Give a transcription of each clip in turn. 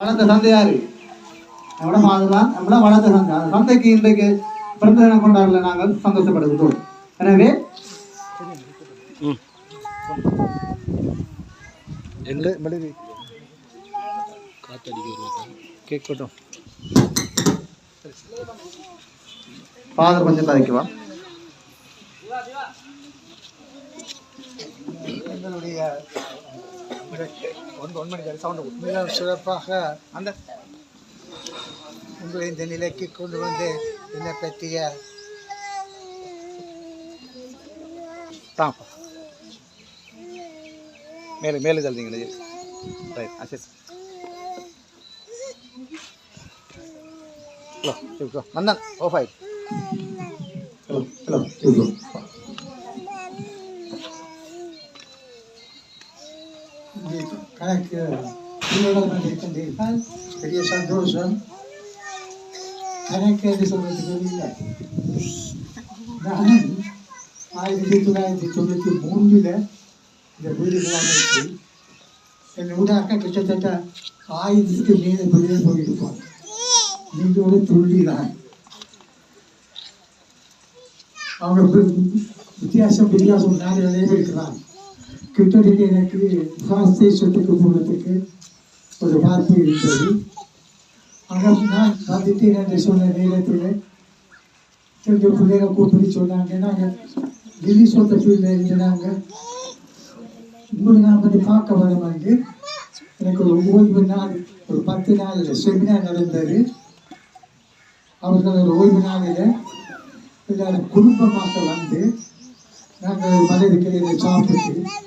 வளர்த்த சந்தை யாரு? மாதுதான் நம்மள வளர்த்த சந்தை அந்த சந்தைக்கு இன்றைக்கு பிறந்த தினம் கொண்டாடல நாங்கள் சந்தோஷப்படுகிறோம் எனவே கேட்கட்டும் ஃபாதர் கொஞ்சம் கதைக்குவா எங்களுடைய ஒன்று சிறப்பாக அந்த உங்களை இந்த நிலைக்கு கொண்டு வந்து என்னை பற்றிய தான்ப்பா மேலே மேலே தள்ளிங்க ரைட் அசஸ் ஹலோ இப்போ வந்தான் ஓஃப் ஆயிட்டு hello hello ஹலோ கணக்கு பிள்ளைகள் இருக்கின்றீர்கள் பெரிய சந்தோஷம் கணக்கு என்று சொல்றதுக்கு இல்லை நான் ஆயிரத்தி தொள்ளாயிரத்தி தொண்ணூற்றி மூன்றில் இந்த வீடுகள் அமைத்து என் ஊடாக கிட்டத்தட்ட ஆயிரத்துக்கு மேலே வெளியே போயிருப்பாங்க நீங்கள் ஒரு துள்ளி தான் அவங்க வி- வித்தியாசம் வித்தியாசம் நாடு இருக்கிறாங்க ட்விட்டரில் எனக்கு சாஸ்திரி தேசத்துக்கு குடும்பத்துக்கு ஒரு வாய்ப்பு இருந்தது ஆனால் நான் சந்தித்தேன் என்று சொன்ன நேரத்தில் கொஞ்சம் பிள்ளைங்க கூப்பிட்டு சொன்னாங்க நாங்கள் டெல்லி சொந்த ஃபீல்டில் இருந்தாங்க உங்களை நான் வந்து பார்க்க வர எனக்கு ஒரு ஓய்வு நாள் ஒரு பத்து நாள் செமினார் நடந்தது அவர்கள் ஒரு ஓய்வு நாளில் எல்லாரும் குடும்பமாக வந்து நாங்கள் மலையடிக்கலையில சாப்பிட்டு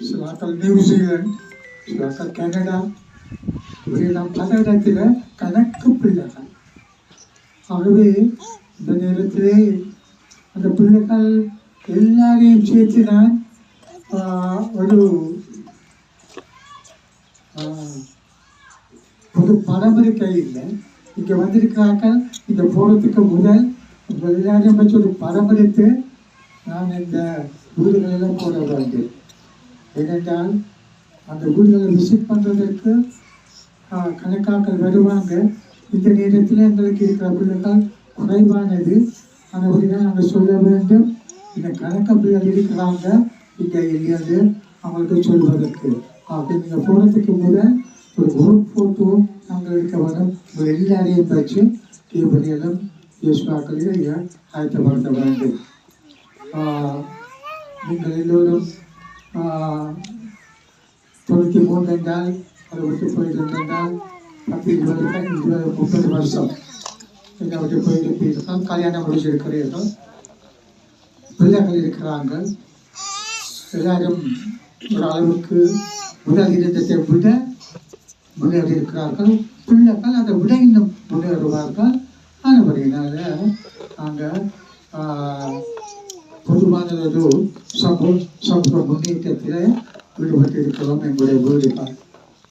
சிலாக்கள் நியூசிலாந்து சிலாக்கள் கனடா இப்படியெல்லாம் பல இடத்துல கணக்கு பிள்ளைகள் ஆகவே இந்த நேரத்திலே அந்த பிள்ளைகள் எல்லாரையும் சேர்த்து நான் ஒரு ஆஹ், ஒரு பரம்பரை இல்லை. இங்கே வந்திருக்கிறார்கள். இந்த போகிறதுக்கு முதல் எல்லாரையும் வச்சு ஒரு பரம்பரைத்து நான் இந்த வீடுகளெல்லாம் போட வேண்டும். ஏனென்றால் அந்த ஊர்களை விசிட் பண்ணுறதற்கு கணக்காக்கள் வருவாங்க. இந்த நேரத்தில் எங்களுக்கு இருக்கிற பிள்ளைகள் குறைவானது. ஆனபடிதான் நாங்கள் சொல்ல வேண்டும். இந்த கணக்க பிள்ளைகள் இருக்கிறாங்க. இங்கே இல்லையாது அவங்களுக்கு சொல்வதற்கு. அப்படி நீங்கள் போகிறதுக்கு முதல் ஒரு குரூப் ஃபோட்டோ நாங்கள் எடுக்க வரோம் எல்லாரையும் வச்சு தீபதிகளும் யோசுவாக்களையும் இதை ஆயத்தப்படுத்த வேண்டும் நீங்கள் எல்லோரும் தொண்ணூற்றி மூணு என்றால் அதை விட்டு போயிட்டு என்றால் பத்து இருபது இருபது முப்பது வருஷம் இதை விட்டு போயிருப்பீர்கள் கல்யாணம் முடிச்சிருக்கிறீர்கள் பிள்ளைகள் இருக்கிறாங்க எல்லாரும் ஒரு அளவுக்கு முதல் இருந்ததை விட முன்னேறி இருக்கிறார்கள். பிள்ளைகள் அதை விட இன்னும் முன்னேறுவார்கள். ஆனபடியினால நாங்கள் హనుమానులను సభ సభ ముని తెచ్చినాయి విడిపట్టి కులమే కూడా ఊరిపారు